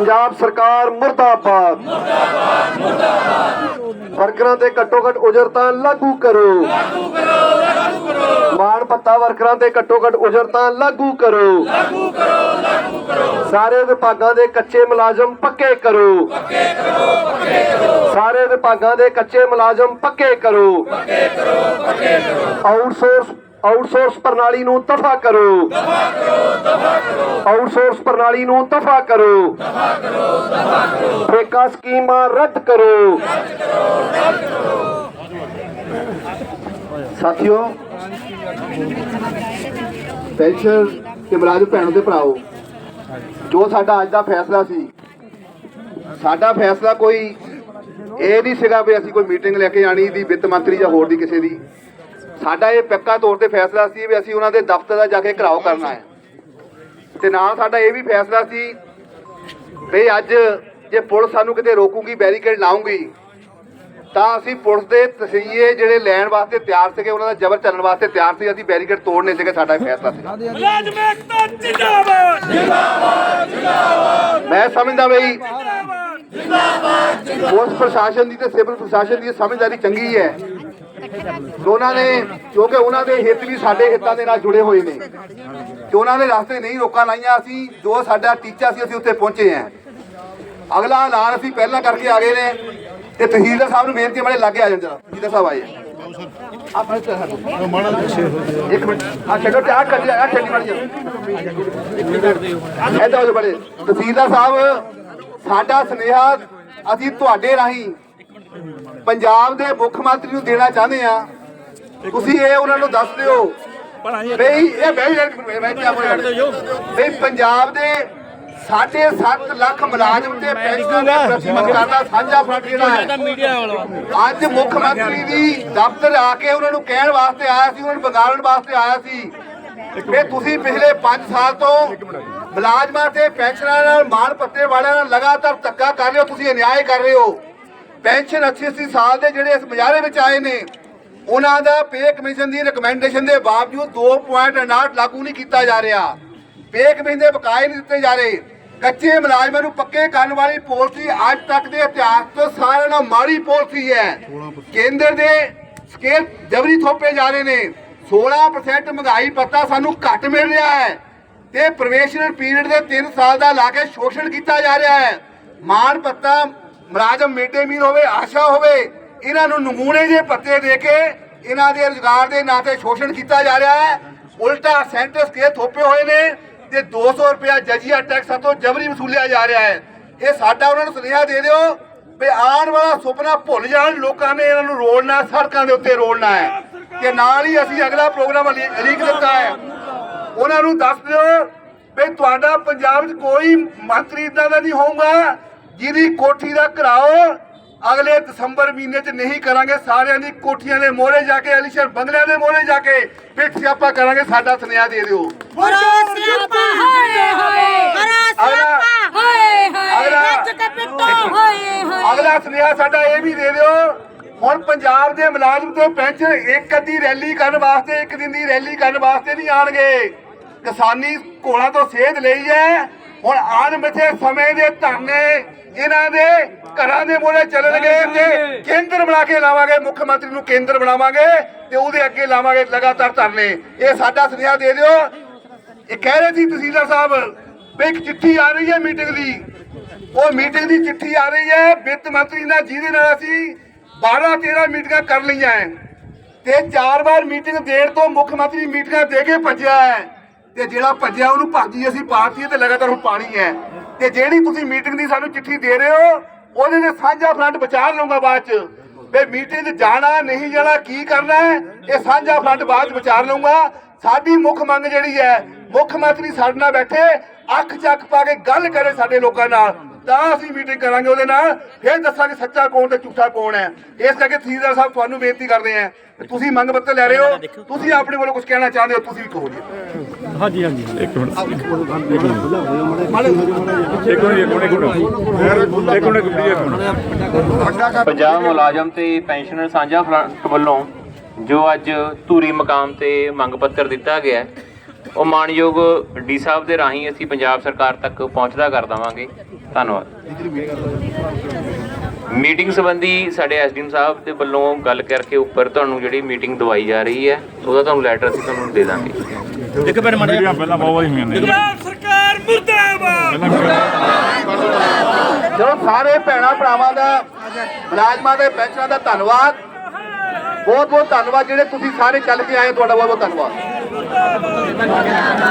ਪੰਜਾਬ ਸਰਕਾਰ ਮੁਰਦਾਬਾਦ। ਮੁਰਦਾਬਾਦ ਮੁਰਦਾਬਾਦ ਵਰਕਰਾਂ ਤੇ ਘੱਟੋ ਘੱਟ ਉਜਰਤਾਂ ਲਾਗੂ ਕਰੋ। ਲਾਗੂ ਕਰੋ ਲਾਗੂ ਕਰੋ ਮਾਣ ਪੱਤਾ ਵਰਕਰਾਂ ਤੇ ਘੱਟੋ ਘੱਟ ਉਜਰਤਾਂ ਲਾਗੂ ਕਰੋ। ਲਾਗੂ ਕਰੋ ਲਾਗੂ ਕਰੋ ਸਾਰੇ ਵਿਭਾਗਾਂ ਦੇ ਕੱਚੇ ਮੁਲਾਜ਼ਮ ਪੱਕੇ ਕਰੋ। ਪੱਕੇ ਕਰੋ ਪੱਕੇ ਕਰੋ ਸਾਰੇ ਵਿਭਾਗਾਂ ਦੇ ਕੱਚੇ ਮੁਲਾਜ਼ਮ ਪੱਕੇ ਕਰੋ। ਪੱਕੇ ਕਰੋ ਪੱਕੇ ਕਰੋ। ਆਊਟਸੋਰਸ ਆਊਟਸੋਰਸ ਪ੍ਰਣਾਲੀ ਨੂੰ ਤਫਾ ਕਰੋ ਦਫਾ ਕਰੋ। ਦਫਾ ਕਰੋ ਆਊਟਸੋਰਸ ਪ੍ਰਣਾਲੀ ਨੂੰ ਤਫਾ ਕਰੋ ਦਫਾ ਕਰੋ। ਦਫਾ ਕਰੋ ਠੇਕਾ ਸਕੀਮਾਂ ਰੱਦ ਕਰੋ। ਰੱਦ ਕਰੋ ਰੱਦ ਕਰੋ ਸਾਥੀਓ, ਪੈਨਸ਼ਨ ਤੇ ਮੁਲਾਜ਼ਮ ਭੈਣੋ ਤੇ ਭਰਾਓ, ਜੋ ਸਾਡਾ ਅੱਜ ਦਾ ਫੈਸਲਾ ਸੀ, ਸਾਡਾ ਫੈਸਲਾ ਕੋਈ ਇਹ ਨਹੀਂ ਸੀਗਾ ਵੀ ਅਸੀਂ ਕੋਈ ਮੀਟਿੰਗ ਲੈ ਕੇ ਆਣੀ ਦੀ ਵਿੱਤ ਮੰਤਰੀ ਜਾਂ ਹੋਰ ਦੀ ਕਿਸੇ ਦੀ। ਸਾਡਾ ਇਹ ਪੱਕਾ ਤੌਰ ਤੇ ਫੈਸਲਾ ਸੀ ਵੀ ਅਸੀਂ ਉਹਨਾਂ ਦੇ ਦਫ਼ਤਰ ਦਾ ਜਾ ਕੇ ਘਰਾਓ ਕਰਨਾ ਹੈ। ਤੇ ਨਾਲ ਸਾਡਾ ਇਹ ਵੀ ਫੈਸਲਾ ਸੀ ਵੀ ਅੱਜ ਜੇ ਪੁਲਿਸ ਸਾਨੂੰ ਕਿਤੇ ਰੋਕੂਗੀ ਬੈਰੀਕੇਡ ਲਾਉਂਗੀ ਤਾਂ ਅਸੀਂ ਪੁਲਿਸ ਦੇ ਤਸੀਹੇ ਜਿਹੜੇ ਲੈਣ ਵਾਸਤੇ ਤਿਆਰ ਸੀਗੇ ਉਹਨਾਂ ਦਾ ਜ਼ਬਰ ਚੱਲਣ ਵਾਸਤੇ ਤਿਆਰ ਸੀ ਅਸੀਂ ਬੈਰੀਕੇਡ ਤੋੜਨੇ ਸੀਗੇ ਸਾਡਾ ਇਹ ਫੈਸਲਾ ਸੀ। ਮੈਂ ਸਮਝਦਾ ਬਈ ਜਿੰਦਾਬਾਦ ਪੁਲਿਸ ਪ੍ਰਸ਼ਾਸਨ ਦੀ ਤੇ ਸਿਵਲ ਪ੍ਰਸ਼ਾਸਨ ਦੀ ਸਮਝਦਾਰੀ ਚੰਗੀ ਹੈ। ਦੋਨਾਂ ਨੇ, ਕਿਉਂਕਿ ਉਹਨਾਂ ਦੇ ਹਿੱਤ ਵੀ ਸਾਡੇ ਹਿੱਤਾਂ ਦੇ ਨਾਲ ਜੁੜੇ ਹੋਏ ਨੇ। ਕਿ ਉਹਨਾਂ ਨੇ ਰਸਤੇ ਨਹੀਂ ਰੋਕਾਂ ਲਾਈਆਂ, ਅਸੀਂ ਜੋ ਸਾਡਾ ਟੀਚਾ ਸੀ, ਅਸੀਂ ਉੱਥੇ ਪਹੁੰਚੇ ਹਾਂ। ਅਗਲਾ ਐਲਾਨ ਅਸੀਂ ਪਹਿਲਾਂ ਕਰਕੇ ਆ ਗਏ ਨੇ, ਤੇ ਤਹਿਸੀਲਦਾਰ ਸਾਹਿਬ ਨੂੰ ਬੇਨਤੀ ਹੈ ਲਾਗੇ ਆ ਜਾਣ ਜਰਾ। ਤਹਿਸੀਲਦਾਰ ਸਾਹਿਬ ਆਏ। ਇੱਕ ਮਿੰਟ ਆ ਛੱਡੋ, ਤੇ ਆ ਕਰ ਛੱਡੀ ਮਾੜੀ ਜਾ ਐਦਾਂ ਹੋ ਬੜੇ। ਤਹਿਸੀਲਦਾਰ ਸਾਹਿਬ, ਸਾਡਾ ਸੁਨੇਹਾ ਅਸੀਂ ਤੁਹਾਡੇ ਰਾਹੀਂ ਪੰਜਾਬ ਦੇ ਮੁੱਖ ਮੰਤਰੀ ਨੂੰ ਦੇਣਾ ਚਾਹੁੰਦੇ ਆ। ਤੁਸੀਂ ਇਹ ਉਹਨਾਂ ਨੂੰ ਦੱਸ ਦਿਓ। ਬਈ ਇਹ ਬਈ ਮੈਂ ਕੀ ਬਈ ਪੰਜਾਬ ਦੇ 7.5 ਲੱਖ ਮੁਲਾਜ਼ਮ ਤੇ ਪੈਨਸ਼ਨ ਦੇ ਪ੍ਰਤੀਬੱਧਤਾ ਦਾ ਸਾਂਝਾ ਫਰੰਟ ਜਿਹੜਾ ਹੈ। ਮੀਡੀਆ ਵਾਲਾ। ਅੱਜ ਮੁੱਖ ਮੰਤਰੀ ਦੀ ਦਫ਼ਤਰ ਆ ਕੇ ਉਹਨਾਂ ਨੂੰ ਕਹਿਣ ਵਾਸਤੇ ਆਇਆ ਸੀ ਉਹਨਾਂ ਨੂੰ ਬਗਾੜਨ ਵਾਸਤੇ ਆਇਆ ਸੀ। ਕਿ ਤੁਸੀਂ ਪਿਛਲੇ 5 ਸਾਲ ਤੋਂ ਮੁਲਾਜ਼ਮਾਂ ਤੇ ਪੈਨਸ਼ਨਰਾਂ ਨਾਲ ਮਾਣ ਪੱਤੇ ਵਾਲਿਆਂ ਨਾਲ ਲਗਾਤਾਰ ਧੱਕਾ ਕਰ ਰਹੇ ਹੋ ਤੁਸੀਂ ਅਨਿਆਏ ਕਰ ਰਹੇ ਹੋ। ਪੈਨਸ਼ਨ 80 ਸਾਲ ਦੇ ਜਿਹੜੇ ਇਸ ਮੁਜ਼ਾਹਰੇ ਵਿੱਚ ਆਏ ਨੇ, ਉਹਨਾਂ ਦਾ ਪੇ ਕਮਿਸ਼ਨ ਦੀ ਰეკਮੈਂਡੇਸ਼ਨ ਦੇ ਬਾਵਜੂਦ 2.59 ਲਾਗੂ ਨਹੀਂ ਕੀਤਾ ਜਾ ਰਿਹਾ। ਪੇ ਕਮਿਸ਼ਨ ਦੇ ਬਕਾਏ ਨਹੀਂ ਦਿੱਤੇ ਜਾ ਰਹੇ। ਕੱਚੇ ਮੁਲਾਜ਼ਮਾਂ ਨੂੰ ਪੱਕੇ ਕਰਨ ਵਾਲੀ ਪਾਲਿਸੀ ਅੱਜ ਤੱਕ ਦੇ ਇਤਿਹਾਸ ਤੋਂ ਸਾਰਿਆਂ ਨਾਲੋਂ ਮਾੜੀ ਪਾਲਿਸੀ ਹੈ। ਕੇਂਦਰ ਦੇ ਸਕੇਲ ਜਬਰੀ ਥੋਪੇ ਜਾ ਰਹੇ ਨੇ। 16% ਮਹਿੰਗਾਈ ਪੱਤਾ ਸਾਨੂੰ ਘੱਟ ਮਿਲ ਰਿਹਾ ਹੈ ਤੇ ਪ੍ਰਵੇਸ਼ਨਲ ਪੀਰੀਅਡ ਦੇ 3 ਸਾਲ ਦਾ ਲਾ ਕੇ ਸ਼ੋਸ਼ਣ ਕੀਤਾ ਜਾ ਰਿਹਾ ਹੈ। ਮਾਨ ਪੱਤਾ ਮੁਲਾਜ਼ਮ ਮਿਡ ਮੀਲ ਹੋਵੇ, ਆਸ਼ਾ ਹੋਵੇ, ਇਹਨਾਂ ਨੂੰ ਨਮੂਨੇ ਜੇ ਪੱਤੇ ਦੇ ਕੇ ਇਹਨਾਂ ਦੇ ਰੁਜ਼ਗਾਰ ਦੇ ਨਾਂ ਤੇ ਸ਼ੋਸ਼ਣ ਕੀਤਾ ਜਾ ਰਿਹਾ ਹੈ। ਉਲਟਾ ਸੈਂਟਰ ਸਕੇਲ ਥੋਪੇ ਹੋਏ ਨੇ, ਤੇ 200 ਰੁਪਇਆ ਜਜੀਆ ਟੈਕਸ ਤੋਂ ਜਬਰੀ ਵਸੂਲਿਆ ਜਾ ਰਿਹਾ ਹੈ। ਇਹ ਸਾਡਾ ਉਹਨਾਂ ਨੂੰ ਸੁਨੇਹਾ ਦੇ ਦਿਓ ਵੀ ਆਉਣ ਵਾਲਾ ਸੁਪਨਾ ਭੁੱਲ ਜਾਣ, ਲੋਕਾਂ ਨੇ ਇਹਨਾਂ ਨੂੰ ਰੋਲਣਾ ਸੜਕਾਂ ਦੇ ਉੱਤੇ ਰੋੜਨਾ ਹੈ। ਤੇ ਨਾਲ ਹੀ ਅਸੀਂ ਅਗਲਾ ਪ੍ਰੋਗਰਾਮ ਲੀਕ ਦਿੱਤਾ ਹੈ। ਉਹਨਾਂ ਨੂੰ ਦੱਸ ਦਿਓ ਵੀ ਤੁਹਾਡਾ ਪੰਜਾਬ 'ਚ ਕੋਈ ਮੰਤਰੀ ਇਦਾਂ ਦਾ ਨਹੀਂ ਹੋਊਗਾ ਜਿਹਦੀ ਕੋਠੀ ਦਾ ਘਰਾਓ ਅਗਲੇ ਦਸੰਬਰ ਮਹੀਨੇ 'ਚ ਨਹੀਂ ਕਰਾਂਗੇ ਸਾਰਿਆਂ ਦੀ ਕੋਠੀਆਂ ਦੇ ਮੋਹਰੇ ਜਾ ਕੇ ਐਲੀਸ਼ਰ ਬੰਗਲਿਆਂ ਦੇ ਮੋਹਰੇ ਜਾ ਕੇ ਪਿੱਠ ਸਿਆਪਾ ਕਰਾਂਗੇ ਸਾਡਾ ਸੁਨੇਹਾ ਦੇ ਦਿਓ। ਬੜਾ ਸਿਆਪਾ ਹੋਏ ਹੋਏ ਬੜਾ ਸਿਆਪਾ ਹੋਏ ਹੋਏ ਅਗਲਾ- ਨੱਚ ਕੇ ਪਿੱਟੋ ਹੋਏ ਹੋਏ। ਅਗਲਾ ਸੁਨੇਹਾ ਸਾਡਾ ਇਹ ਵੀ ਦੇ ਦਿਓ ਹੁਣ ਪੰਜਾਬ ਦੇ ਮੁਲਾਜ਼ਮ ਤੇ ਪੈਨਸ਼ਨ ਇੱਕ ਅੱਧੀ ਰੈਲੀ ਕਰਨ ਵਾਸਤੇ ਇੱਕ ਦਿਨ ਦੀ ਰੈਲੀ ਕਰਨ ਵਾਸਤੇ ਨਹੀਂ ਆਣਗੇ। ਕਿਸਾਨੀ ਕੋਲਾਂ ਤੋਂ ਸੇਧ ਲਈ ਹੈ। ਹੁਣ ਆਣ ਮਿੱਥੇ ਸਮੇਂ ਦੇ ਧਰਨੇ ਇਹਨਾਂ ਦੇ ਘਰਾਂ ਦੇ ਮੋੜੇ ਚੱਲਣਗੇ ਤੇ ਕੇਂਦਰ ਬਣਾ ਕੇ ਲਾਵਾਂਗੇ ਮੁੱਖ ਮੰਤਰੀ ਨੂੰ ਕੇਂਦਰ ਬਣਾਵਾਂਗੇ ਤੇ ਉਹਦੇ ਅੱਗੇ ਲਾਵਾਂਗੇ ਲਗਾਤਾਰ ਧਰਨੇ। ਇਹ ਸਾਡਾ ਸੁਨੇਹਾ ਦੇ ਦਿਓ। ਇਹ ਕਹਿ ਰਹੇ ਸੀ ਤਹਿਸੀਲਦਾਰ ਸਾਹਿਬ ਵੀ ਇੱਕ ਚਿੱਠੀ ਆ ਰਹੀ ਹੈ ਮੀਟਿੰਗ ਦੀ। ਉਹ ਮੀਟਿੰਗ ਦੀ ਚਿੱਠੀ ਆ ਰਹੀ ਹੈ। ਵਿੱਤ ਮੰਤਰੀ ਨਾਲ ਜਿਹਦੇ ਨਾਲ ਅਸੀਂ 12 13 ਮੀਟਿੰਗਾਂ ਕਰ ਲਈਆਂ ਤੇ ਚਾਰ ਵਾਰ ਮੀਟਿੰਗ ਦੇਣ ਤੋਂ ਮੁੱਖ ਮੰਤਰੀ ਮੀਟਿੰਗਾਂ ਦੇ ਕੇ ਭੱਜਿਆ ਹੈ। ਤੇ ਜਿਹੜਾ ਭੱਜਿਆ ਉਹਨੂੰ ਭਾਜੀ ਅਸੀਂ ਪਾਤੀ ਤੇ ਲਗਾਤਾਰ ਹੁਣ ਪਾਣੀ ਹੈ। ਤੇ ਜਿਹੜੀ ਤੁਸੀਂ ਮੀਟਿੰਗ ਦੀ ਸਾਨੂੰ ਚਿੱਠੀ ਦੇ ਰਹੇ ਹੋ ਉਹਦੇ ਤੇ ਸਾਂਝਾ ਫਰੰਟ ਵਿਚਾਰ ਲਊਗਾ ਬਾਅਦ ਚ। ਵੀ ਮੀਟਿੰਗ 'ਚ ਜਾਣਾ ਨਹੀਂ ਜਾਣਾ ਕੀ ਕਰਨਾ ਹੈ ਇਹ ਸਾਂਝਾ ਫਰੰਟ ਬਾਅਦ ਵਿਚਾਰ ਲਊਗਾ। ਸਾਡੀ ਮੁੱਖ ਮੰਗ ਜਿਹੜੀ ਹੈ ਮੁੱਖ ਮੰਤਰੀ ਸਾਡੇ ਨਾਲ ਬੈਠੇ ਅੱਖ ਚੱਕ ਪਾ ਕੇ ਗੱਲ ਕਰੇ ਸਾਡੇ ਲੋਕਾਂ ਨਾਲ। ਤਾਂ ਅਸੀਂ ਮੀਟਿੰਗ ਕਰਾਂਗੇ ਉਹਦੇ ਨਾਲ। ਫਿਰ ਦੱਸਾਂਗੇ ਸੱਚਾ ਕੌਣ ਤੇ ਝੂਠਾ ਕੌਣ ਹੈ। ਇਸ ਕਰਕੇ ਤਹਿਸੀਲਦਾਰ ਸਾਹਿਬ ਤੁਹਾਨੂੰ ਬੇਨਤੀ ਕਰਦੇ ਆ ਤੁਸੀਂ ਮੰਗ ਪੱਤਰ ਲੈ ਰਹੇ ਹੋ। ਤੁਸੀਂ ਆਪਣੇ ਵੱਲੋਂ ਕੁਝ ਕਹਿਣਾ ਚਾਹੁੰਦੇ ਹੋ ਤੁਸੀਂ ਵੀ ਕਹੋ ਜੀ ਹਾਂਜੀ ਹਾਂਜੀ ਇੱਕ ਮਿੰਟ ਇੱਕ ਮਿੰਟ। ਇੱਕ ਮਿੰਟ ਇੱਕ ਮਿੰਟ। ਇੱਕ ਮਿੰਟ ਇੱਕ ਮਿੰਟ ਪੰਜਾਬ ਮੁਲਾਜ਼ਮ ਤੇ ਪੈਨਸ਼ਨਰ ਸਾਂਝਾ ਫਰੰਟ ਵੱਲੋਂ ਜੋ ਅੱਜ ਧੂਰੀ ਮਕਾਮ ਤੇ ਮੰਗ ਪੱਤਰ ਦਿੱਤਾ ਗਿਆ ਉਹ ਮਾਨਯੋਗ ਡੀ ਸਾਹਿਬ ਦੇ ਰਾਹੀਂ ਅਸੀਂ ਪੰਜਾਬ ਸਰਕਾਰ ਤੱਕ ਪਹੁੰਚਦਾ ਕਰ ਦਵਾਂਗੇ। ਧੰਨਵਾਦ। ਮੀਟਿੰਗ ਸੰਬੰਧੀ ਸਾਡੇ ਐਸਡੀਐਮ ਸਾਹਿਬ ਦੇ ਵੱਲੋਂ ਗੱਲ ਕਰਕੇ ਉੱਪਰ ਤੁਹਾਨੂੰ ਜਿਹੜੀ ਮੀਟਿੰਗ ਦਵਾਈ ਜਾ ਰਹੀ ਹੈ ਉਹਦਾ ਤੁਹਾਨੂੰ ਲੈਟਰ ਅਸੀਂ ਤੁਹਾਨੂੰ ਦੇ ਦਾਂਗੇ। ਮੀਡੀਆ ਪਹਿਲਾਂ ਬਹੁਤ ਵਾਰੀ ਹੋਈਆਂ ਨੇ। ਪੰਜਾਬ ਸਰਕਾਰ ਮੁਰਦਾਬਾਦ। ਚਲੋ ਸਾਰੇ ਭੈਣਾਂ ਭਰਾਵਾਂ ਦਾ ਮੁਲਾਜ਼ਮਾਂ ਦੇ ਪੈਨਸ਼ਨਾਂ ਦਾ ਧੰਨਵਾਦ। ਬਹੁਤ ਬਹੁਤ ਧੰਨਵਾਦ ਜਿਹੜੇ ਤੁਸੀਂ ਸਾਰੇ ਚੱਲ ਕੇ ਆਏ ਤੁਹਾਡਾ ਬਹੁਤ ਬਹੁਤ ਧੰਨਵਾਦ